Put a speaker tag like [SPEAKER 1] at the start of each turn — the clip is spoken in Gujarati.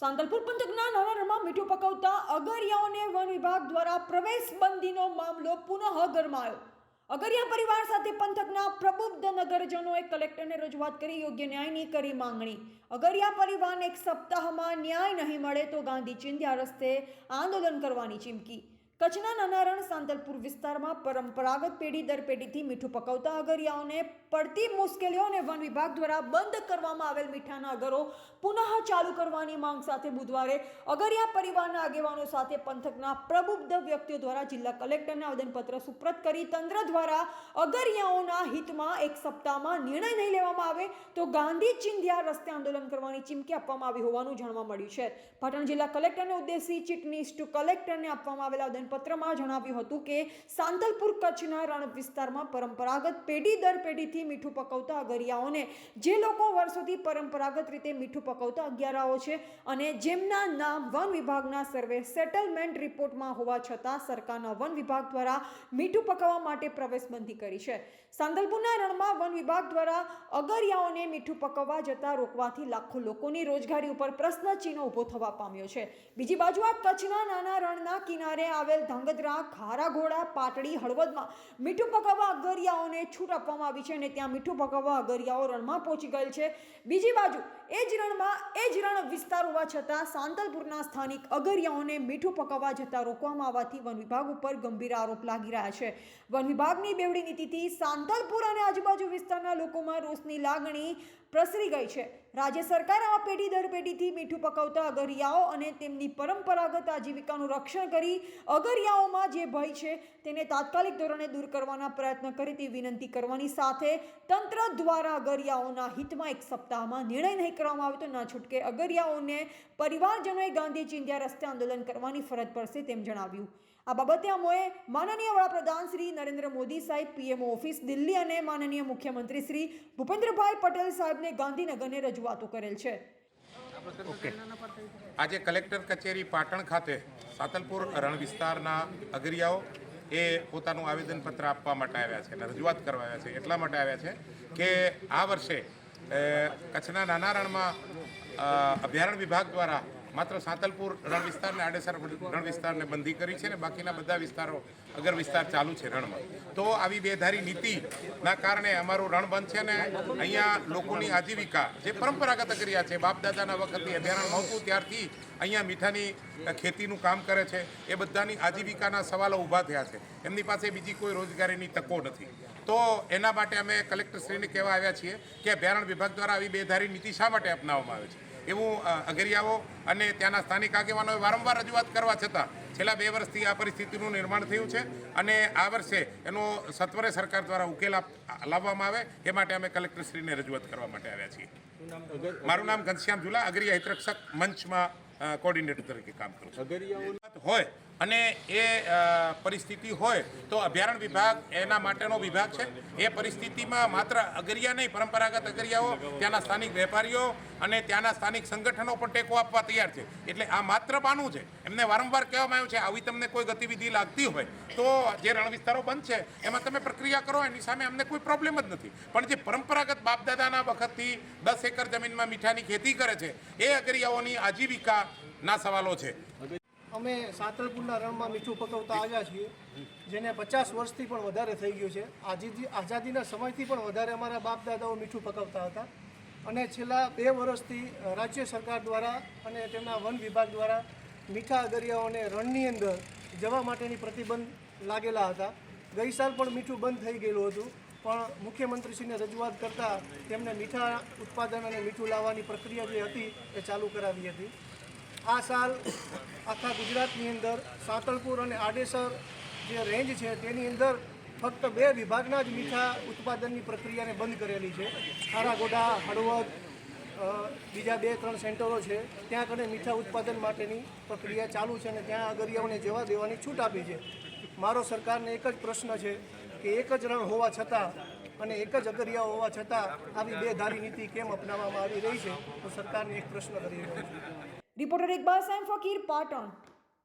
[SPEAKER 1] સાંતલપુર પંથકના નાનારમાં મીઠું પકવતા અગરિયાઓને વન વિભાગ દ્વારા પ્રવેશ બંધીનો મામલો પુનઃ ગરમાયો. અગરિયા પરિવાર સાથે પંથકના પ્રબુદ્ધ નગરજનોએ કલેક્ટરને રજૂઆત કરી યોગ્ય ન્યાયની કરી માંગણી. અગરિયા પરિવારને એક સપ્તાહમાં ન્યાય નહીં મળે તો ગાંધી ચિંધ્યા રસ્તે આંદોલન કરવાની ચીમકી. કચ્છના નાનારણ સાંતલપુર વિસ્તારમાં પરંપરાગત પેઢી દર પેઢીથી મીઠું પકવતા અગરિયાઓને પડતી મુશ્કેલીઓને વન વિભાગ દ્વારા બંધ કરવામાં આવેલ મીઠાના અગરો પુનઃ ચાલુ કરવાની માંગ સાથે બુધવારે અગરિયા પરિવારના આગેવાનો સાથે પંથકના પ્રબુદ્ધ વ્યક્તિઓ દ્વારા જિલ્લા કલેક્ટરને આવેદનપત્ર સુપ્રત કરી તંત્ર દ્વારા અગરિયાઓના હિતમાં એક સપ્તાહમાં નિર્ણય નહીં લેવામાં આવે તો ગાંધી ચિંધ્યા રસ્તે આંદોલન કરવાની ચીમકી આપવામાં આવી હોવાનું જાણવા મળ્યું છે. પાટણ જિલ્લા કલેક્ટરને ઉદ્દેશી ચીટનીસ ટુ કલેક્ટરને આપવામાં આવેલા આવેદનપત્રમાં જણાવ્યું હતું કે સાંતલપુર કચ્છના રણ વિસ્તારમાં પરંપરાગત પેઢી દર પેઢીથી મીઠું પકવતા અગરિયાઓને જે લોકો વર્ષોથી પરંપરાગત રીતે મીઠું પકવતા અગિયારાઓ છે અને જેમના નામ વન વિભાગના સર્વે સેટલમેન્ટ રિપોર્ટમાં હોવા છતાં સરકારના વન વિભાગ દ્વારા મીઠું પકવવા માટે પ્રવેશબંધી કરી છે. સાંતલપુરના રણમાં વન વિભાગ દ્વારા અગરિયાઓને મીઠું પકવવા જતા રોકવાથી લાખો લોકોની રોજગારી ઉપર પ્રશ્નચિહ્ન ઊભો થવા પામ્યો છે. બીજી બાજુ આ કચ્છના નાના રણના કિનારે આવેલ ધાંગધ્રા, ખારાઘોડા, પાટડી, હળવદમાં મીઠું પકાવવા અગરિયાઓને છૂટ આપવામાં આવી છે અને ત્યાં મીઠું પકાવવા અગરિયાઓ રણમાં પહોંચી ગયેલ છે. બીજી બાજુ એ જ એ જ વિસ્તાર હોવા છતાં સાંતલપુરના સ્થાનિક અગરિયાઓને મીઠું પકવવા જતાં રોકવામાં આવવાથી વન વિભાગ ઉપર ગંભીર આરોપ લાગી રહ્યા છે. વન વિભાગની બેવડી નીતિથી સાંતલપુર અને આજુબાજુ વિસ્તારના લોકોમાં રોષની લાગણી પ્રસરી ગઈ છે. રાજ્ય સરકાર આ પેઢી દર પેઢીથી મીઠું પકવતા અગરિયાઓ અને તેમની પરંપરાગત આજીવિકાનું રક્ષણ કરી અગરિયાઓમાં જે ભય છે તેને તાત્કાલિક ધોરણે દૂર કરવાના પ્રયત્ન કરે તે વિનંતી કરવાની સાથે તંત્ર દ્વારા અગરિયાઓના હિતમાં એક સપ્તાહમાં નિર્ણય નહીં કરવામાં આવે તો ના છૂટકે અગરિયાઓને પરિવારજનોએ ગાંધી ચિંધ્યા રસ્તે આંદોલન કરવાની ફરજ પડશે તેમ જણાવ્યું. આ બાબતે અમોએ માનનીય વડાપ્રધાન શ્રી નરેન્દ્ર મોદી સાહેબ, પીએમઓ ઓફિસ દિલ્હી અને માનનીય મુખ્યમંત્રી શ્રી ભૂપેન્દ્રભાઈ પટેલ સાહેબને ગાંધીનગરને રજૂઆતો કરેલ છે.
[SPEAKER 2] આજે કલેક્ટર કચેરી પાટણ ખાતે સાતલપુર રણ વિસ્તારના અગરિયાઓ એ પોતાનું આવેદનપત્ર આપવા માટે આવ્યા છે રજૂઆત કરવા આવ્યા છે. એટલા માટે આવ્યા છે કે આ વર્ષે કચ્છના નાના રણમાં અભયારણ્ય વિભાગ દ્વારા માત્ર સાંતલપુર રણ વિસ્તારને આડેસર રણ વિસ્તારને બંધી કરી છે ને બાકીના બધા વિસ્તારો અગર વિસ્તાર ચાલુ છે રણમાં. તો આવી બેધારી નીતિના કારણે અમારું રણ બંધ છે ને અહીંયા લોકોની આજીવિકા જે પરંપરાગત ક્રિયા છે બાપ દાદાના વખતથી અભયારણ નહોતું, ત્યારથી અહીંયા મીઠાની ખેતીનું કામ કરે છે. એ બધાની આજીવિકાના સવાલો ઊભા થયા છે. એમની પાસે બીજી કોઈ રોજગારીની તકો નથી. તો એના માટે અમે કલેક્ટરશ્રીને કહેવા આવ્યા છીએ કે અભયારણ્ય વિભાગ દ્વારા આવી બેધારી નીતિ શા માટે અપનાવવામાં આવે છે? એવું અઘરિયાઓ અગરિયાઓ અને ત્યાંના સ્થાનિક આગેવાનોએ વારંવાર રજૂઆત કરવા છતાં છેલ્લા બે વર્ષથી આ પરિસ્થિતિનું નિર્માણ થયું છે અને આ વર્ષે એનો સત્વરે સરકાર દ્વારા ઉકેલ લાવવામાં આવે એ માટે અમે કલેક્ટરશ્રીને રજૂઆત કરવા માટે આવ્યા છીએ. મારું નામ ઘનશ્યામ ઝુલા અગરિયા હિતરક્ષક મંચમાં કોઓર્ડિનેટર કોર્ડિનેટર તરીકે કામ કરું છું. હોય અને એ પરિસ્થિતિ હોય તો અભયારણ્ય વિભાગ એના માટેનો વિભાગ છે. એ પરિસ્થિતિમાં માત્ર અગરિયા નહીં, પરંપરાગત અગરિયાઓ, ત્યાંના સ્થાનિક વેપારીઓ અને ત્યાંના સ્થાનિક સંગઠનો પણ ટેકો આપવા તૈયાર છે. એટલે આ માત્ર પાનું છે. એમને વારંવાર કહેવામાં આવ્યું છે, આવી તમને કોઈ ગતિવિધિ લાગતી હોય તો જે રણ વિસ્તારો બંધ છે, એમાં તમે પ્રક્રિયા કરો, એની સામે અમને કોઈ પ્રોબ્લેમ જ નથી. પણ જે પરંપરાગત બાપદાદાના વખતથી દસ એકર જમીનમાં મીઠાની ખેતી કરે છે, એ અગરિયાઓની આજીવિકાના સવાલો છે.
[SPEAKER 3] અમે સાતલપુરના રણમાં મીઠું પકવતા આવ્યા છીએ, જેને પચાસ વર્ષથી પણ વધારે થઈ ગયું છે. આઝાદી આઝાદીના સમયથી પણ વધારે અમારા બાપ દાદાઓ મીઠું પકવતા હતા. અને છેલ્લા બે વર્ષથી રાજ્ય સરકાર દ્વારા અને તેમના વન વિભાગ દ્વારા મીઠા અગરિયાઓને રણની અંદર જવા માટેની પ્રતિબંધ લાગેલા હતા. ગઈ સાલ પણ મીઠું બંધ થઈ ગયેલું હતું, પણ મુખ્યમંત્રીશ્રીને રજૂઆત કરતાં તેમણે મીઠા ઉત્પાદન અને મીઠું લાવવાની પ્રક્રિયા જે હતી એ ચાલુ કરાવી હતી. આ સાલ આખા ગુજરાતની અંદર સાંતલપુર અને આડેસર જે રેન્જ છે તેની અંદર ફક્ત બે વિભાગના જ મીઠા ઉત્પાદનની પ્રક્રિયાને બંધ કરેલી છે. ખારાગોડા, હળવદ બીજા બે ત્રણ સેન્ટરો છે. ત્યાં કને મીઠા ઉત્પાદન માટેની પ્રક્રિયા ચાલુ છે અને ત્યાં અગરિયાઓને જવા દેવાની છૂટ આપી છે. મારો સરકારને એક જ પ્રશ્ન છે કે એક જ રણ હોવા છતાં અને એક જ અગરિયાઓ હોવા છતાં આવી બે ધારી નીતિ કેમ અપનાવવામાં આવી રહી છે? તો સરકારને એક પ્રશ્ન કરી રહ્યો છું.
[SPEAKER 1] રિપોર્ટર ઇકબાલ સાહેબ ફકીર પાટણ